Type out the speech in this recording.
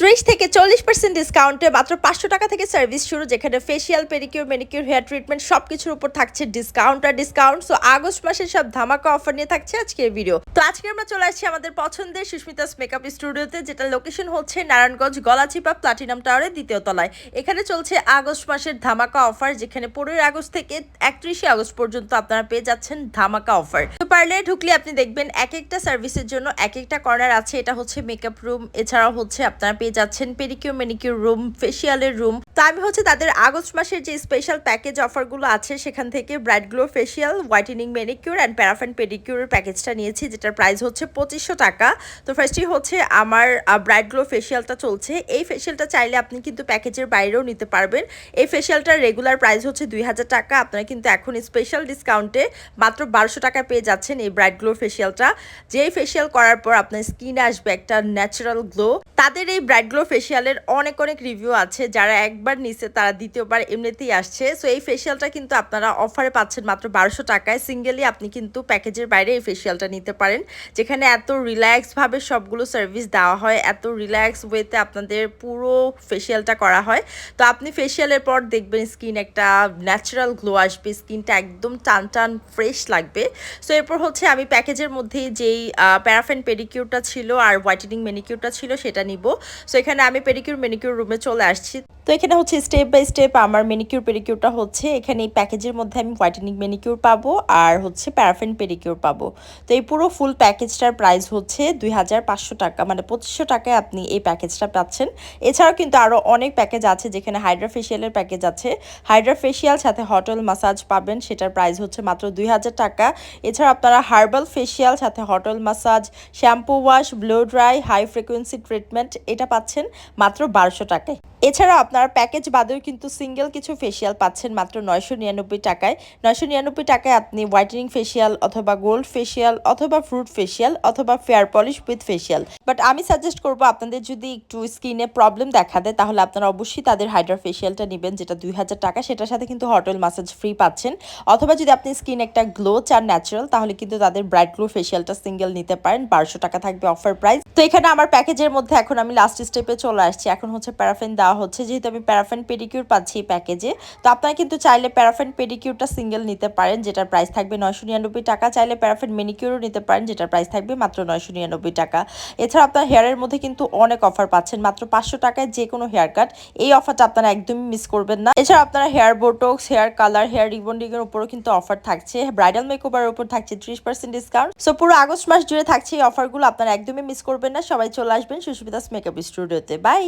ত্রিশ থেকে চল্লিশ পার্সেন্ট ডিসকাউন্টে মাত্র পাঁচশো টাকা থেকে সার্ভিস শুরু, যেখানে facial pedicure manicure hair treatment সব কিছুর উপর থাকছে ডিসকাউন্ট আর ডিসকাউন্ট সো আগস্ট মাসের সব ধামাকা অফার নিয়ে থাকছে আজকের ভিডিও তো আজকে আমরা চলে আসছি আমাদের পছন্দের সুস্মিতাস মেকআপ স্টুডিওতে যেটা লোকেশন হচ্ছে নারায়ণগঞ্জ গলাচিপা প্লাটিনাম টাওয়ারের দ্বিতীয় তলায়। এখানে চলছে আগস্ট মাসের ধামাকা অফার যেখানে পনেরোই আগস্ট থেকে একত্রিশে আগস্ট পর্যন্ত আপনারা পেয়ে যাচ্ছেন ধামাকা অফার তো পারলে ঢুকলে আপনি দেখবেন এক একটা সার্ভিসের জন্য এক একটা কর্নার আছে, এটা হচ্ছে মেকআপ রুম এছাড়াও হচ্ছে আপনারা পেয়ে যাচ্ছেন পেডিকিউর মেনিকিউর রুম ফেসিয়ালের রুম তো আমি হচ্ছে তাদের আগস্ট মাসের যে স্পেশাল প্যাকেজ অফারগুলো আছে, সেখান থেকে bright glow facial whitening manicure and paraffin পেডিকিউরের প্যাকেজটা নিয়েছি, যেটার প্রাইস হচ্ছে পঁচিশশো টাকা। তো ফার্স্টই হচ্ছে আমার ব্রাইট গ্লো ফেসিয়ালটা চলছে। এই ফেসিয়ালটা চাইলে আপনি কিন্তু প্যাকেজের বাইরেও নিতে পারবেন। এই ফেসিয়ালটার রেগুলার প্রাইস হচ্ছে দুই হাজার টাকা। আপনারা কিন্তু এখন স্পেশাল ডিসকাউন্টে মাত্র বারোশো টাকা পেয়ে যাচ্ছেন এই ব্রাইট গ্লো ফেসিয়ালটা যেই ফেসিয়াল করার পর আপনার স্কিনে আসবে একটা ন্যাচারাল গ্লো তাদের এই ব্রাইট গ্লো ফেসিয়ালের অনেক অনেক রিভিউ আছে। যারা একবার নিছে, তারা দ্বিতীয়বার এমনিতেই আসছে। সো এই ফেসিয়ালটা কিন্তু আপনারা অফারে পাচ্ছেন মাত্র বারোশো টাকায়। সিঙ্গেলি আপনি কিন্তু প্যাকেজের বাইরে এই ফেসিয়ালটা নিতে পারেন। যেখানে এত রিল্যাক্সভাবে সবগুলো সার্ভিস দেওয়া হয়, এত রিল্যাক্স ওয়েতে আপনাদের পুরো ফেসিয়ালটা করা হয়। তো আপনি ফেসিয়ালের পর দেখবেন স্কিন একটা ন্যাচারাল গ্লো আসবে স্কিনটা একদম টান টান ফ্রেশ লাগবে। সো এরপর হচ্ছে আমি প্যাকেজের মধ্যেই যেই প্যারাফেন পেডিকিউরটা ছিল আর হোয়াইটেনিং মেনিকিউরটা ছিল, সেটা নিব। সো এখানে আমি পেডিকিউর মেনিকিউর রুমে চলে আসছি। তো এখানে হচ্ছে স্টেপ বাই স্টেপ আমার মেনিকিউর পেডিকিউরটা হচ্ছে। এখানে এই প্যাকেজের মধ্যে আমি হোয়াইটেনিং মেনিকিউর পাবো আর হচ্ছে প্যারাফেন পেডিকিউর পাবো। তো এই পুরো ফুল প্যাকেজটার প্রাইস হচ্ছে দুই হাজার পাঁচশো টাকা মানে পঁচিশশো টাকায় আপনি এই প্যাকেজটা পাচ্ছেন। এছাড়াও কিন্তু আরও অনেক প্যাকেজ আছে যেখানে হাইড্রা ফেশিয়ালের প্যাকেজ আছে। হাইড্রা ফেশিয়াল সাথে হটল মাসাজ পাবেন, সেটার প্রাইস হচ্ছে মাত্র দুই হাজার টাকা। এছাড়া আপনারা হার্বাল ফেশিয়াল সাথে hot oil massage shampoo wash blow dry high frequency treatment এটা পাচ্ছেন মাত্র বারোশো টাকায়। এছাড়া আপনারা প্যাকেজ বাদেও কিন্তু সিঙ্গেল কিছু ফেসিয়াল পাচ্ছেন মাত্র নয়শো নিরানব্বই টাকায়। নয়শো নিরানব্বই টাকায় আপনি হোয়াইটেনিং ফেসিয়াল অথবা গোল্ড ফেসিয়াল অথবা ফ্রুট ফেসিয়াল অথবা fair polish with facial but আমি সাজেস্ট করব আপনাদের যদি একটু স্কিনে প্রবলেম দেখা দেয়, তাহলে আপনারা অবশ্যই তাদের হাইড্রা ফেসিয়ালটা নেবেন, যেটা দুই হাজার টাকা। সেটার সাথে কিন্তু হটল মাসাজ ফ্রি পাচ্ছেন। অথবা যদি আপনি স্কিন একটা গ্লো চান ন্যাচারাল তাহলে কিন্তু তাদের ব্রাইট গ্লো ফেসিয়ালটা সিঙ্গেল নিতে পারেন। বারোশো টাকা থাকবে অফার প্রাইস তো এখানে আমার প্যাকেজের মধ্যে এখন আমি লাস্ট স্টেপে চলে আসছি। এখন হচ্ছে প্যারাফেন দেওয়া হচ্ছে, যেহেতু আমি প্যারাফেন পেডিকিউর পাচ্ছি প্যাকেজে তো আপনারা কিন্তু চাইলে প্যারাফেন পেডিকিউরটা সিঙ্গেল নিতে পারেন, যেটার প্রাইস থাকবে নয়শো নিরানব্বই টাকা। চাইলে প্যারাফেন মেনিকিউরও নিতে পারেন, যেটার প্রাইস থাকবে মাত্র নয়শো নিরানব্বই টাকা। এছাড়া আপনার হেয়ারের মধ্যে কিন্তু অনেক অফার পাচ্ছেন, মাত্র পাঁচশো টাকায় যে কোনো হেয়ার কাট এই অফারটা আপনারা একদমই মিস করবেন না। এছাড়া আপনারা hair botox hair colour hair rebonding এর উপরও কিন্তু অফার থাকছে। ব্রাইডাল মেকওভারের উপর থাকছে ত্রিশ পার্সেন্ট ডিসকাউন্ট সো পুরো আগস্ট মাস জুড়ে থাকছে এই অফারগুলো আপনারা একদমই মিস করবেন না। সবাই চলে আসবেন সুস্মিতাস মেকআপ স্টুডিওতে বাই